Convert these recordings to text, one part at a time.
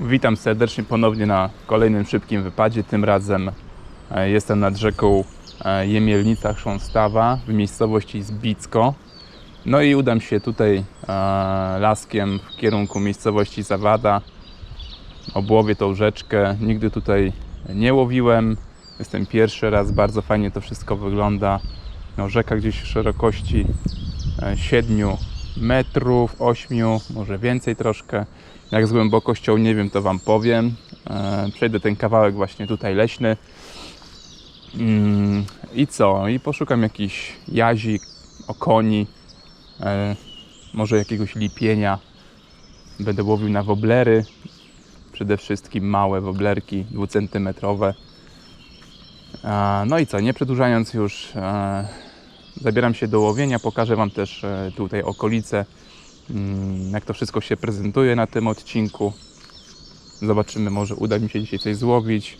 Witam serdecznie ponownie na kolejnym szybkim wypadzie. Tym razem e, jestem nad rzeką e, Jemielnica Chrząstawa w miejscowości Zbicko. No i udam się tutaj e, laskiem w kierunku miejscowości Zawada. Obłowię tą rzeczkę. Nigdy tutaj nie łowiłem. Jestem pierwszy raz. Bardzo fajnie to wszystko wygląda. No, rzeka gdzieś w szerokości 7 metrów, 8, może więcej troszkę. Jak z głębokością nie wiem, to Wam powiem. E, Przejdę ten kawałek właśnie tutaj leśny. Mm, I co? I poszukam jakiś jazi, okoni, e, może jakiegoś lipienia. Będę łowił na woblery. Przede wszystkim małe woblerki dwucentymetrowe. E, No i co? Nie przedłużając już, zabieram się do łowienia. Pokażę Wam też e, tutaj okolice, mm, jak to wszystko się prezentuje na tym odcinku. Zobaczymy, może uda mi się dzisiaj coś złowić.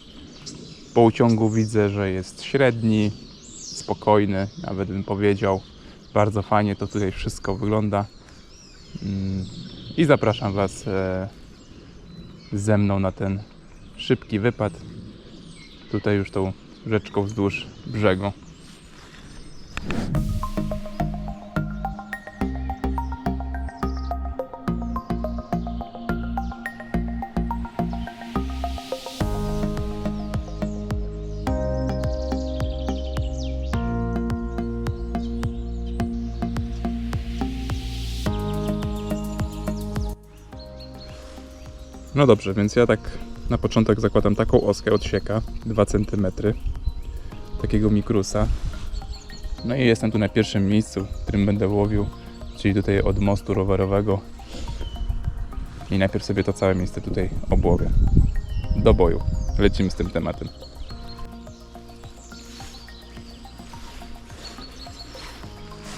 Po uciągu widzę, że jest średni, spokojny, nawet bym powiedział. Bardzo fajnie to tutaj wszystko wygląda. Mm, I zapraszam Was e, ze mną na ten szybki wypad. Tutaj już tą rzeczką wzdłuż brzegu. No dobrze, więc ja tak na początek zakładam taką oskę od sieka 2 cm takiego mikrusa. No i jestem tu na pierwszym miejscu, w którym będę łowił, czyli tutaj od mostu rowerowego. I najpierw sobie to całe miejsce tutaj obłowię. Do boju. Lecimy z tym tematem.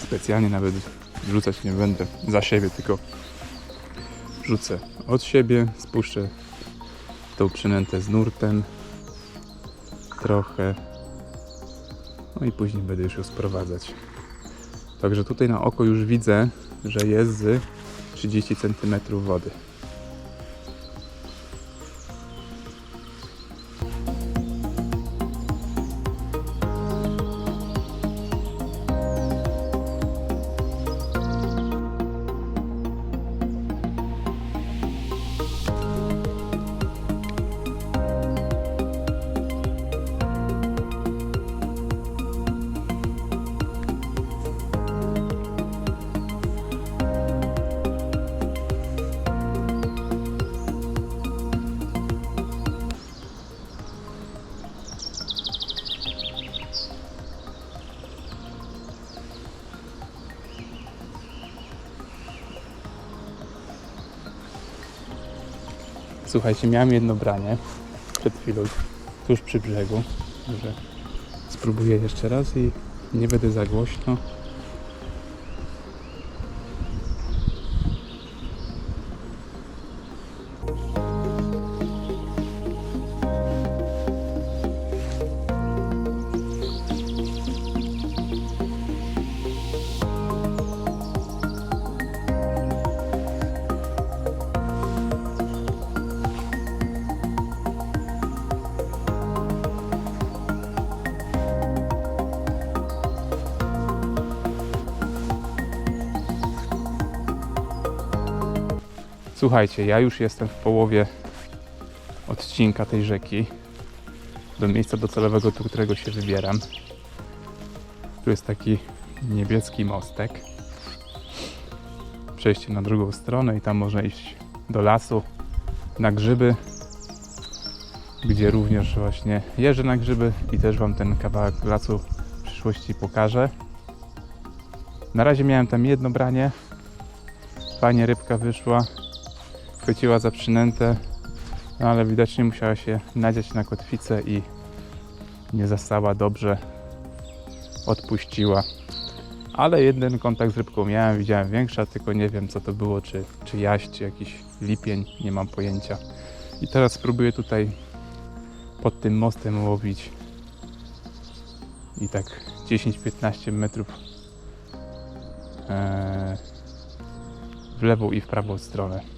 Specjalnie nawet rzucać nie będę za siebie, tylko rzucę od siebie, spuszczę tą przynętę z nurtem trochę. No i później będę już ją sprowadzać. Także tutaj na oko już widzę, że jest z 30 cm wody Słuchajcie, miałem jedno branie przed chwilą, tuż przy brzegu, że spróbuję jeszcze raz i nie będę za głośno. Słuchajcie, ja już jestem w połowie odcinka tej rzeki do miejsca docelowego, do którego się wybieram. Tu jest taki niebieski mostek. Przejście na drugą stronę i tam można iść do lasu na grzyby, gdzie również właśnie jeżdżę na grzyby i też Wam ten kawałek lasu w przyszłości pokażę. Na razie miałem tam jedno branie. Fajnie rybka wyszła chwyciła za przynętę, no ale widocznie musiała się nadziać na kotwicę i nie zastała dobrze, odpuściła. Ale jeden kontakt z rybką miałem, widziałem większa, tylko nie wiem co to było, czy, czy jaś, czy jakiś lipień, nie mam pojęcia. I teraz spróbuję tutaj pod tym mostem łowić i tak 10-15 metrów e, w lewą i w prawą stronę.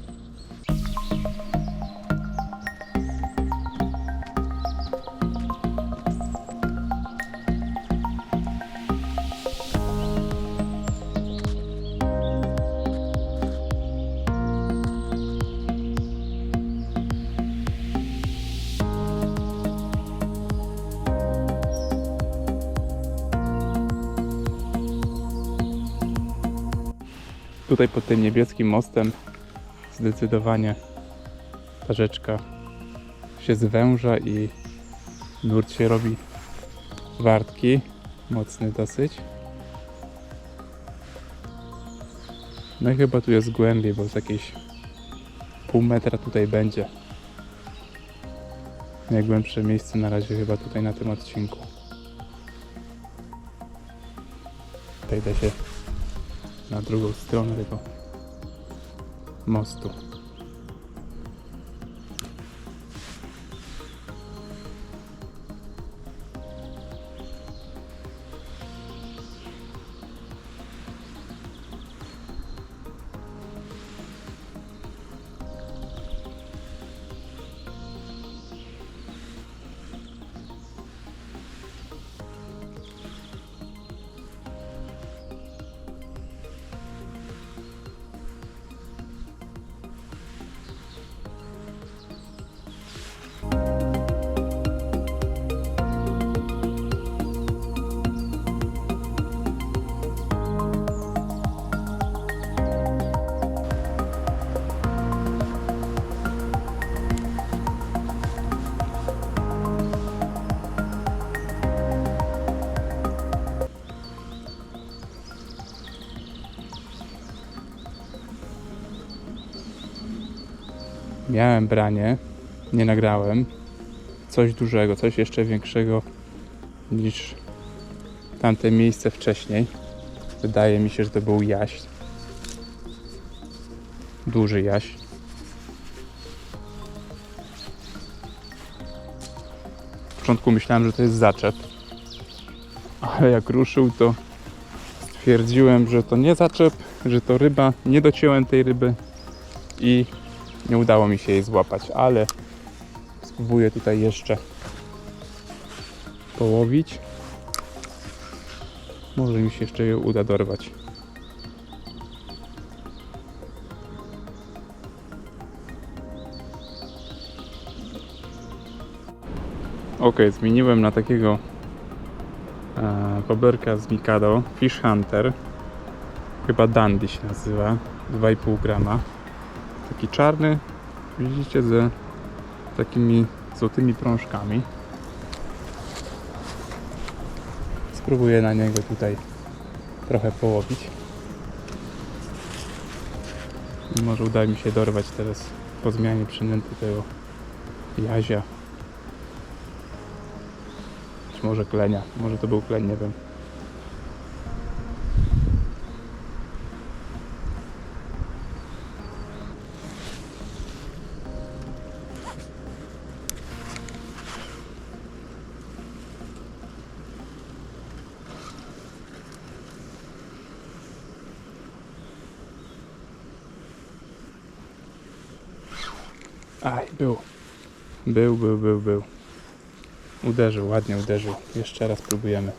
Tutaj pod tym niebieskim mostem zdecydowanie ta rzeczka się zwęża i nurt się robi wartki, mocny dosyć. No i chyba tu jest głębiej, bo z jakieś pół metra tutaj będzie. Najgłębsze miejsce na razie chyba tutaj na tym odcinku. Przejdę się na drugą stronę tego mostu. Miałem branie, nie nagrałem. Coś dużego, coś jeszcze większego niż tamte miejsce wcześniej. Wydaje mi się, że to był jaś. Duży jaś. W początku myślałem, że to jest zaczep. Ale jak ruszył, to stwierdziłem, że to nie zaczep, że to ryba. Nie dociąłem tej ryby i nie udało mi się jej złapać, ale spróbuję tutaj jeszcze połowić. Może mi się jeszcze ją uda dorwać. Ok, zmieniłem na takiego e, boberka z Mikado Fish Hunter. Chyba Dandy się nazywa. 2,5 grama taki czarny, widzicie, ze takimi złotymi prążkami. Spróbuję na niego tutaj trochę połowić. Może uda mi się dorwać teraz po zmianie przynęty tego jazia. Czy może klenia. Może to był kleń, nie wiem. Aj, był. Był, był, był, był. Uderzył, ładnie uderzył. Jeszcze raz próbujemy.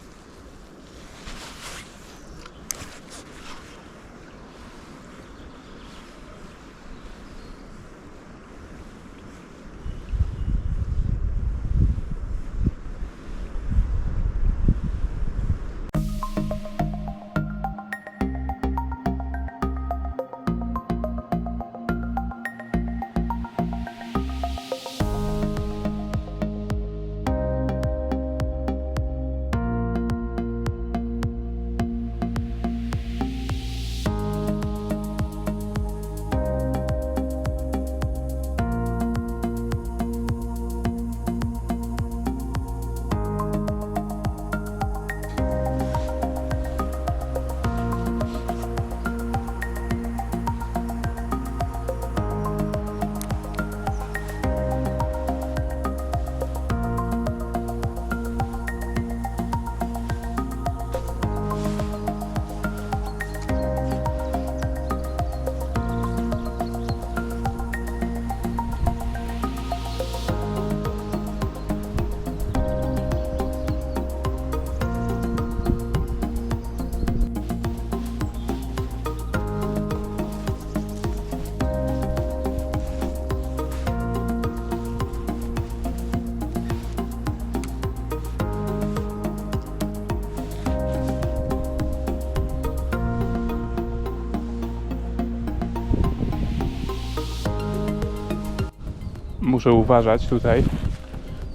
Muszę uważać tutaj,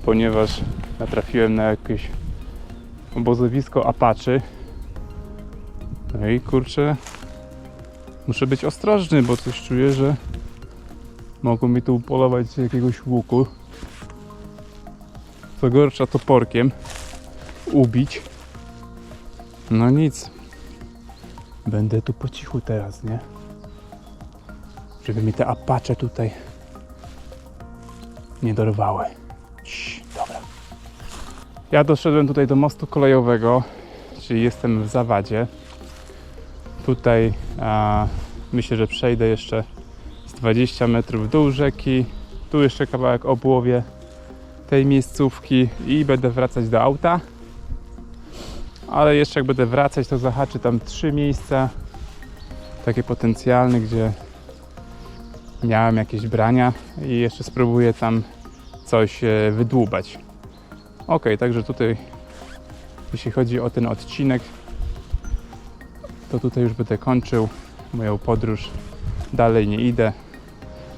ponieważ natrafiłem na jakieś obozowisko Apaczy. No i kurczę, muszę być ostrożny, bo coś czuję, że mogą mi tu polować z jakiegoś łuku. Co gorsza toporkiem ubić. No nic. Będę tu po cichu teraz, nie? Żeby mi te apacze tutaj nie dorwały. Cii, dobra. Ja doszedłem tutaj do mostu kolejowego, czyli jestem w Zawadzie. Tutaj a, myślę, że przejdę jeszcze z 20 metrów w dół rzeki. Tu jeszcze kawałek obłowie tej miejscówki i będę wracać do auta. Ale jeszcze jak będę wracać, to zahaczę tam trzy miejsca takie potencjalne, gdzie miałem jakieś brania i jeszcze spróbuję tam coś e, wydłubać. Ok, także tutaj jeśli chodzi o ten odcinek, to tutaj już będę kończył moją podróż. Dalej nie idę.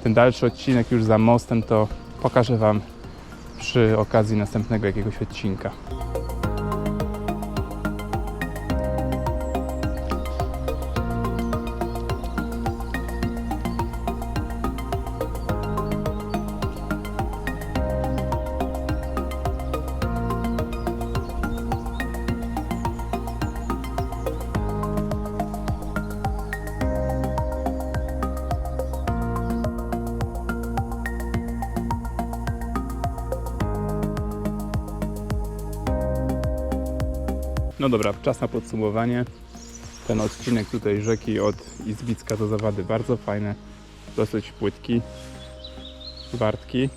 Ten dalszy odcinek już za mostem to pokażę Wam przy okazji następnego jakiegoś odcinka. No dobra, czas na podsumowanie. Ten odcinek tutaj rzeki od Izbicka do Zawady bardzo fajny, dosyć płytki, wartki.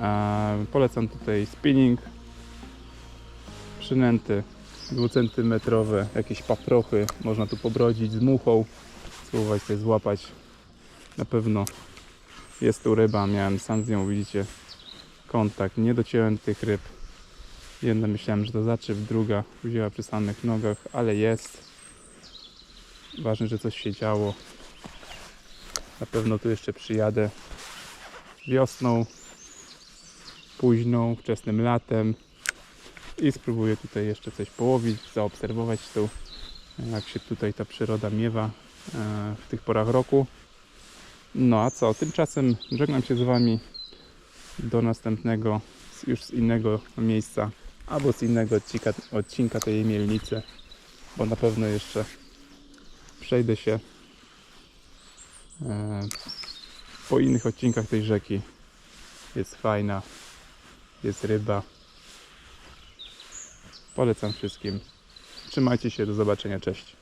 Eee, polecam tutaj spinning, przynęty dwucentymetrowe, jakieś paprochy, można tu pobrodzić z muchą, spróbować sobie złapać. Na pewno jest tu ryba, miałem sam z nią, widzicie, kontakt, nie dociąłem tych ryb. Jedna myślałem, że to zaczep, druga wzięła przy samych nogach, ale jest. Ważne, że coś się działo. Na pewno tu jeszcze przyjadę wiosną, późną, wczesnym latem i spróbuję tutaj jeszcze coś połowić, zaobserwować tu, jak się tutaj ta przyroda miewa e, w tych porach roku. No a co, tymczasem żegnam się z Wami do następnego, już z innego miejsca albo z innego odcinka, odcinka tej mielnicy, bo na pewno jeszcze przejdę się e, po innych odcinkach tej rzeki. Jest fajna, jest ryba. Polecam wszystkim. Trzymajcie się, do zobaczenia, cześć.